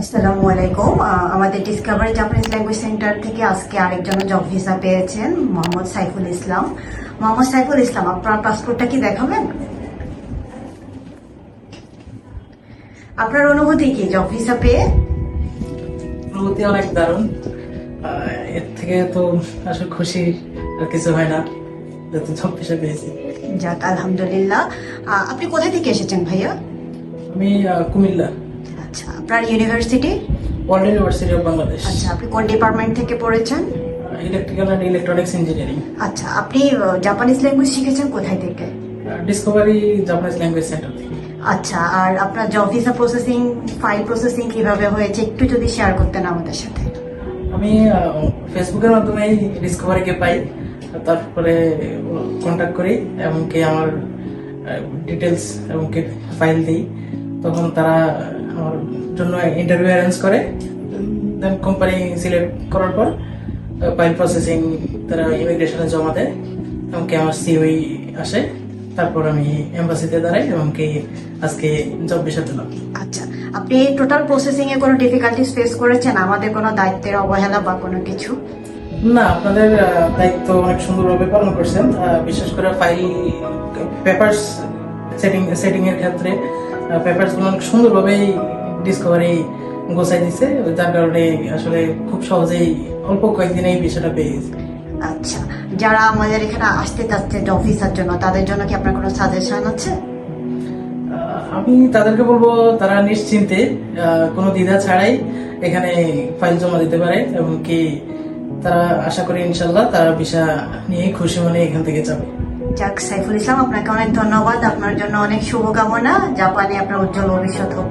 আসসালামু আমাদের Discovery Japanese language centre থেকে আজকে আরেকজন জব ভিসা পেয়েছেন, মোহাম্মদ সাইফুল ইসলাম। মোহাম্মদ সাইফুল ইসলাম, আপনার পাসপোর্টটা কি দেখাবেন? আপনার অনুভূতি কি জব ভিসা পেয়ে? অনুভূতি অনেক দারুণ। এর থেকে তো আসলে খুশি আর কিছু হয় না যত জব পেশা পেয়েছি। যাক আলহামদুলিল্লাহ। আপনি কোথা থেকে এসেছেন ভাইয়া? আমি কুমিল্লা। আচ্ছা আপনার university World University of Bangladesh. আচ্ছা আপনি কোন ডিপার্টমেন্ট থেকে পড়েছেন? ইলেকট্রিক্যাল অ্যান্ড ইলেকট্রনিক্স ইঞ্জিনিয়ারিং আচ্ছা আপনি জাপানিজ ল্যাঙ্গুয়েজ শিখেছেন কোথায় থেকে? ডিসকভারি জাপানিজ ল্যাঙ্গুয়েজ সেন্টার থেকে। আচ্ছা আর আপনার job visa processing file processing কীভাবে হয়েছে একটু যদি শেয়ার করতেন আমাদের সাথে। আমি ফেসবুকের মাধ্যমে ডিসকভারিকে পাই। তারপরে কন্ট্যাক্ট করি এমনকি আমার ডিটেলস এমনকি ফাইল দিই। তখন তারা আমার জন্য ইন্টারভিউ অ্যারেঞ্জ করে। দেন কোম্পানি সিলেক্ট করার পর ফাইল প্রসেসিং তারা ইমিগ্রেশনে জমা দেয় এবং এমনকি আমার সিওই আসে। তারপর আমি এম্বাসিতে দাঁড়াই এমনকি আজকে জব বিষয় পেলাম আচ্ছা আপনি টোটাল প্রসেসিং এ কোনো ডিফিকাল্টিস ফেস করেছেন? আমাদের কোনো দায়িত্বের অবহেলা বা কোনো কিছু? না আপনাদের দায়িত্ব অনেক সুন্দরভাবে পালন করছেন। বিশেষ করে ফাইল পেপারস সেটিং সেটিং এর ক্ষেত্রে পেপারসগুলো অনেক সুন্দরভাবেই ডিসকভারি গোছাই দিছে যার কারণে আসলে খুব সহজেই অল্প কয়েকদিনে এই বিষয়টা পেয়ে গেছি। আচ্ছা যারা আমাদের এখানে আসতে চাচ্ছে ভিসার জন্য তাদের জন্য কি আপনার কোনো সাজেশন আছে? আমি তাদেরকে বলব তারা নিশ্চিন্তে কোনো দ্বিধা ছাড়াই এখানে ফাইল জমা দিতে পারে এবং কি তারা আশা করি ইনশাল্লাহ তারা ভিসা নিয়ে খুশি মনে এখান থেকে যাবে। যাক, সাইফুল ইসলাম, আপনাকে অনেক ধন্যবাদ। আপনার জন্য অনেক শুভকামনা। জাপানে আপনার উজ্জ্বল ভবিষ্যৎ হোক।